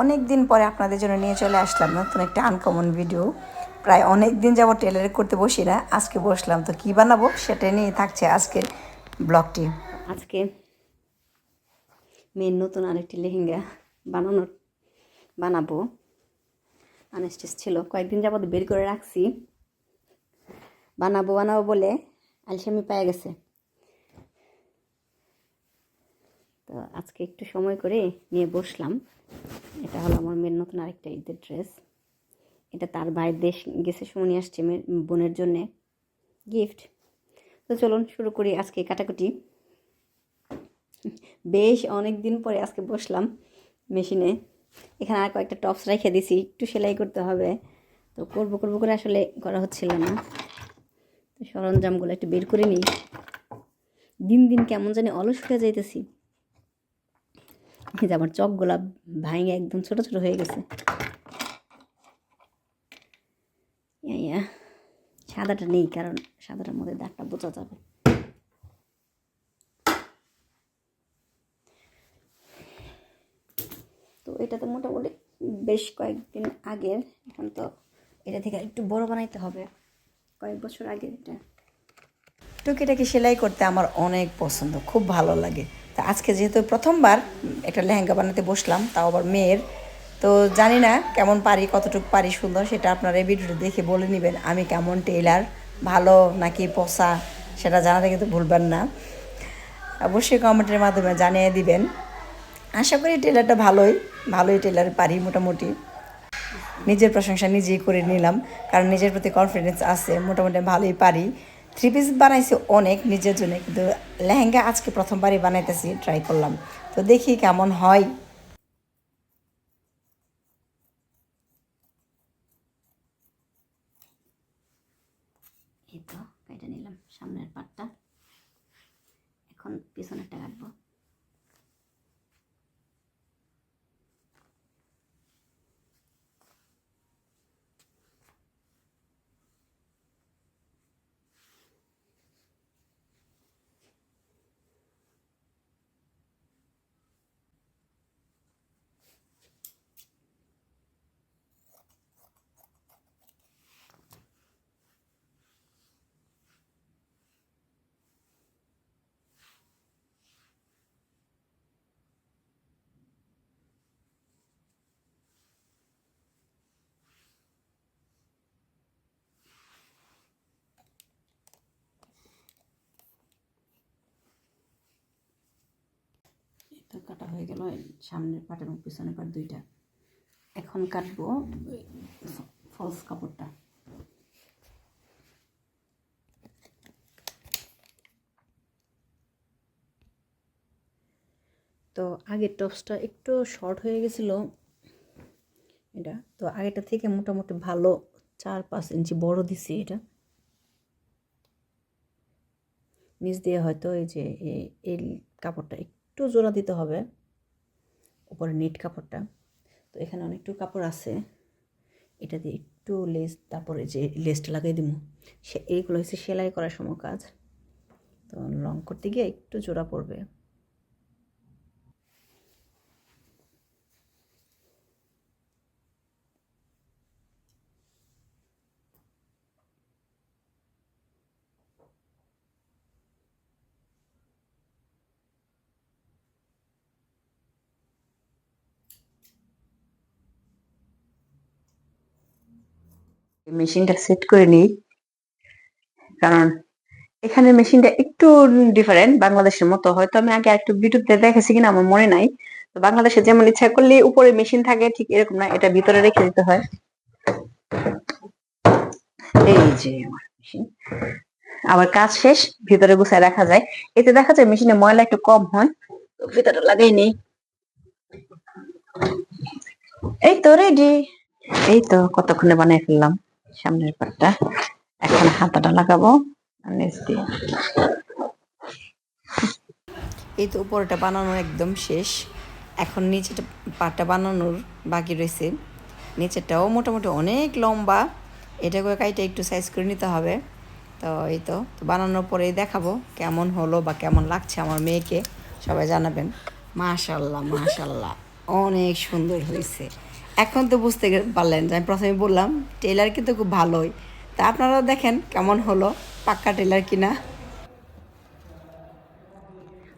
অনেক দিন পরে আপনাদের জন্য নিয়ে চলে আসলাম নতুন একটা আনকমন ভিডিও প্রায় অনেক দিন যাব টেলারে করতে বসি না, আজকে বসলাম। তো কী বানাবো সেটা নিয়ে থাকছে আজকের ব্লগটি আজকে মেয়ের নতুন আরেকটি লেহেঙ্গা বানানোর, বানাবো। আনস্টিচ ছিল, কয়েকদিন যাবত বের করে রাখছি। বানাবো বানাবো বলে আলসামি পায়ে গেছে। তো আজকে একটু সময় করে নিয়ে বসলাম। এটা হলো আমার মেয়ের নতুন আরেকটা ঈদের ড্রেস। এটা তার বাইরের দেশ গেছে নিয়ে আসছে মেয়ের বোনের জন্যে গিফট। তো চলুন শুরু করি আজকে কাটাকুটি। বেশ অনেক দিন পরে আজকে বসলাম মেশিনে। এখানে আর কয়েকটা টপস রেখে দিছি, একটু সেলাই করতে হবে। তো করব করব করে আসলে করা হচ্ছিল না। তো সরঞ্জামগুলো একটু বের করে নিই। দিন দিন কেমন জানি অলস হয়ে যাইতেছি। যে আমার চকগুলা ভাঙে একদম ছোট ছোট হয়ে গেছে। সাদাটা নেই, কারণ সাদাটার মধ্যে দাগটা বোঝা যাবে। তো এটা তো মোটামুটি বেশ কয়েকদিন আগের, এখন তো এটা থেকে একটু বড় বানাইতে হবে। কয়েক বছর আগে এটা। টুকিটাকি সেলাই করতে আমার অনেক পছন্দ, খুব ভালো লাগে। তা আজকে যেহেতু প্রথমবার একটা লেহেঙ্গা বানাতে বসলাম, তাও আবার মেয়ের, তো জানি না কেমন পারি, কতটুকু পারি সুন্দর, সেটা আপনারা এই ভিডিওটা দেখে বলে নেবেন, আমি কেমন টেইলার, ভালো নাকি পচা, সেটা জানাতে কিন্তু ভুলবেন না। অবশ্যই কমেন্টের মাধ্যমে জানিয়ে দিবেন। আশা করি টেলারটা ভালোই ভালোই টেলার পারি মোটামুটি। নিজের প্রশংসা নিজেই করে নিলাম, কারণ নিজের প্রতি কনফিডেন্স আছে, মোটামুটি ভালোই পারি। থ্রি পিস বানাইছি অনেক নিজের জন্য, কিন্তু লেহেঙ্গা আজকে প্রথমবারই বানাইতেছি ট্রাই করলাম। তো দেখি কেমন হয়। এই তো নিলাম, সামনের পাটটা এখন পিছনেরটা কাটবো এই তো কাটা হয়ে গেল সামনের পাট এবং পিছনের পাট দুইটা। এখন কাটবো ফলস কাপড়টা। তো আগের টপসটা একটু শর্ট হয়ে গেছিল, এটা। তো আগেটা থেকে মোটামুটি ভালো, চার পাঁচ ইঞ্চি বড় দিছি এটা। নিচ দিয়ে হয়তো এই যে এই কাপড়টা একটু জোড়া দিতে হবে, উপরে নেট কাপড়টা। তো এখানে অনেকটু কাপড় আছে, এটা দিয়ে একটু লেস তারপরে যে লেসটা লাগিয়ে দিব, সে এইগুলো হচ্ছে সেলাই করার সময় কাজ তো লং করতে গিয়ে একটু জোড়া পড়বে। মেশিনটা সেট করে নিই। কারণ এখানে মেশিনটা একটু ডিফারেন্ট বাংলাদেশের মতো। হয়তো আমি আগে একটু ভিডিওতে দেখেছি কিনা, আমার মনে নাই। তো বাংলাদেশে যেমন ইচ্ছা করলে উপরে মেশিন থাকে, ঠিক এরকম না, এটা ভিতরে রেখে দিতে হয়। এই যে মেশিন। আবার কাজ শেষ, ভিতরে গুছায় রাখা যায়। এতে দেখা যায় মেশিনে ময়লা একটু কম হয়। তো ভিতরে লাগাই নেই। এই তো রেডি এই তো কতক্ষণে বানিয়ে ফেললাম। সামনের পাটটা। এখন হাতাটা লাগাবো নিচ দিয়ে। এই তো উপরটা বানানো একদম শেষ। এখন নিচেটা পাটটা বানানোর বাকি রয়েছে। নিচেরটাও মোটামুটি অনেক লম্বা। এটাকে কাইটা একটু সাইজ করে নিতে হবে। তো এই তো তো বানানোর পরেই দেখাবো কেমন হলো বা কেমন লাগছে আমার মেয়েকে। সবাই জানাবেন। মাশাল্লাহ মাশাল্লাহ, অনেক সুন্দর হয়েছে। এখন তো বুঝতে পারলেন যে আমি প্রথমে বললাম, টেলার কিন্তু খুব ভালোই। তা আপনারা দেখেন কেমন হলো, পাক্কা টেলার কিনা।